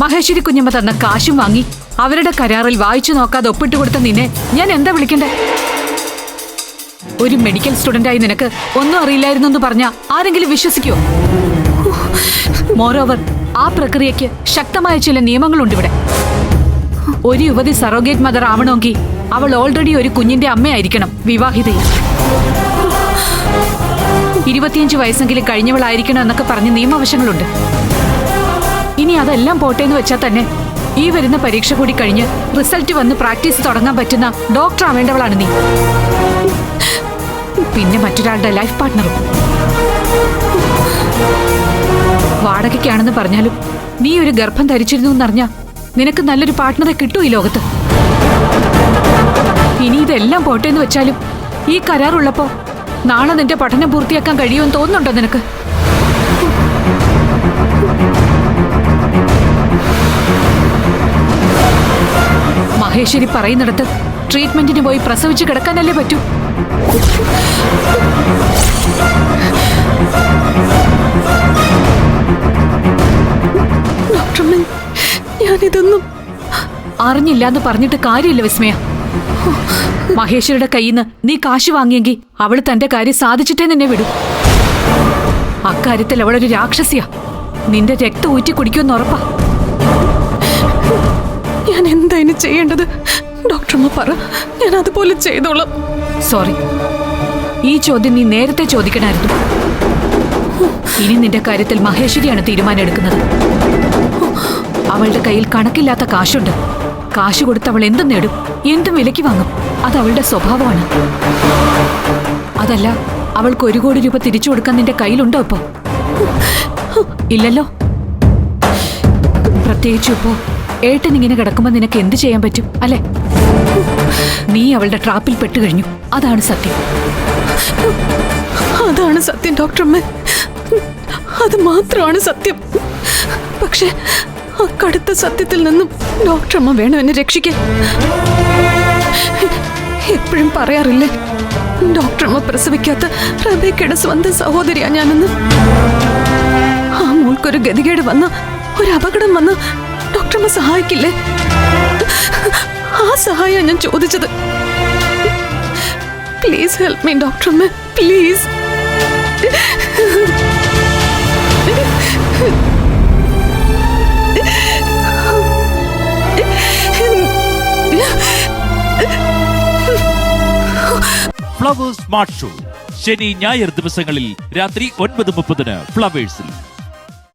മഹേശ്വരി കുഞ്ഞമ്മ തന്ന കാശും വാങ്ങി അവരുടെ കരാറിൽ വായിച്ചു നോക്കാതെ ഒപ്പിട്ട് കൊടുത്ത നിന്നെ ഞാൻ എന്താ വിളിക്കണ്ടേ? ഒരു മെഡിക്കൽ സ്റ്റുഡന്റായി നിനക്ക് ഒന്നും അറിയില്ലായിരുന്നു എന്ന് പറഞ്ഞ ആരെങ്കിലും വിശ്വസിക്കുമോ മോറോവർ ആ പ്രക്രിയക്ക് ശക്തമായ ചില നിയമങ്ങളുണ്ട് ഇവിടെ. ഒരു യുവതി സറോഗേറ്റ് മദർ ആവണമെങ്കിൽ അവൾ ഓൾറെഡി ഒരു കുഞ്ഞിന്റെ അമ്മയായിരിക്കണം വിവാഹിതയിൽ ഇരുപത്തിയഞ്ച് വയസ്സെങ്കിലും കഴിഞ്ഞവളായിരിക്കണം എന്നൊക്കെ പറഞ്ഞ് നിയമവശങ്ങളുണ്ട്. ഇനി അതെല്ലാം പോട്ടെ എന്ന് വെച്ചാൽ തന്നെ. ഈ വരുന്ന പരീക്ഷ കൂടി കഴിഞ്ഞ് റിസൾട്ട് വന്ന് പ്രാക്ടീസ് തുടങ്ങാൻ പറ്റുന്ന ഡോക്ടർ ആവേണ്ടവളാണ് നീ. പിന്നെ മറ്റൊരാളുടെ ലൈഫ് പാർട്ട്ണറും വാടകയ്ക്കാണെന്ന് പറഞ്ഞാലും നീ ഒരു ഗർഭം ധരിച്ചിരുന്നു എന്നറിഞ്ഞ നിനക്ക് നല്ലൊരു പാർട്ട്ണറെ കിട്ടൂ ഈ ലോകത്ത്. ഇനി ഇതെല്ലാം പോട്ടെ എന്ന് വെച്ചാലും ഈ കരാറുള്ളപ്പോ നാളെ നിന്റെ പഠനം പൂർത്തിയാക്കാൻ കഴിയുമെന്ന് തോന്നുന്നുണ്ടോ നിനക്ക്? മഹേശ്വരി പറയുന്നിടത്ത് ട്രീറ്റ്മെന്റിന് പോയി പ്രസവിച്ച് കിടക്കാനല്ലേ പറ്റൂ? ഡോക്ടറമ്മ ഞാനിതൊന്നും അറിഞ്ഞില്ല എന്ന് പറഞ്ഞിട്ട് കാര്യമില്ല വിസ്മയ. മഹേശ്വരിയുടെ കയ്യിൽ നിന്ന് നീ കാശ് വാങ്ങിയെങ്കിൽ അവൾ തന്റെ കാര്യം സാധിച്ചിട്ടേ നിന്നെ വിടും. അക്കാര്യത്തിൽ അവളൊരു രാക്ഷസിയാ. നിന്റെ രക്തം ഊറ്റി കുടിക്കുമെന്ന് ഉറപ്പാ. ഞാൻ എന്താ ഇനി ചെയ്യേണ്ടത്? ഡോക്ടർമ്മ പറ. ഞാൻ അതുപോലെ ചെയ്തോളാം. സോറി. ഈ ചോദ്യം നീ നേരത്തെ ചോദിക്കണമായിരുന്നു ഇനി നിന്റെ കാര്യത്തിൽ മഹേശ്വരിയാണ് തീരുമാനം എടുക്കുന്നത് അവളുടെ കയ്യിൽ കണക്കില്ലാത്ത കാശുണ്ട്. കാശ് കൊടുത്ത് അവൾ എന്തും നേടും. എന്തും വിലയ്ക്ക് വാങ്ങും. അത് അവളുടെ സ്വഭാവമാണ്. അതല്ല അവൾക്ക് ഒരു കോടി രൂപ തിരിച്ചു കൊടുക്കാൻ നിന്റെ കയ്യിലുണ്ടോ ഇപ്പോ? ഇല്ലല്ലോ. പ്രത്യേകിച്ചും ഇപ്പോ ഏട്ടൻ ഇങ്ങനെ കിടക്കുമ്പോ നിനക്ക് എന്ത് ചെയ്യാൻ പറ്റും? അല്ലെ? നീ അവളുടെ ട്രാപ്പിൽ പെട്ടു കഴിഞ്ഞു. അതാണ് സത്യം. അതാണ് സത്യം ഡോക്ടറമ്മ. അത് മാത്രമാണ് സത്യം. പക്ഷെ ആ കടുത്ത സത്യത്തിൽ നിന്നും ഡോക്ടറമ്മ വേണം എന്നെ രക്ഷിക്കാൻ. എപ്പോഴും പറയാറില്ലേ ഡോക്ടറമ്മ പ്രസവിക്കാത്ത റബേക്കയുടെ സ്വന്തം സഹോദരിയാ ഞാനെന്ന്. ആ മോൾക്കൊരു ഗതികേട് വന്ന ഒരു അപകടം വന്ന ഡോക്ടറമ്മ സഹായിക്കില്ലേ? ആ സഹായം ഞാൻ ചോദിച്ചത്. പ്ലീസ് ഹെൽപ്പ് മീ ഡോക്ടറമ്മ പ്ലീസ് ഫ്ലവേഴ്സ് സ്മാർട്ട് ഷോ ശനി ഞായർ ദിവസങ്ങളിൽ രാത്രി ഒൻപത് മുപ്പതിന് ഫ്ലവേഴ്സിൽ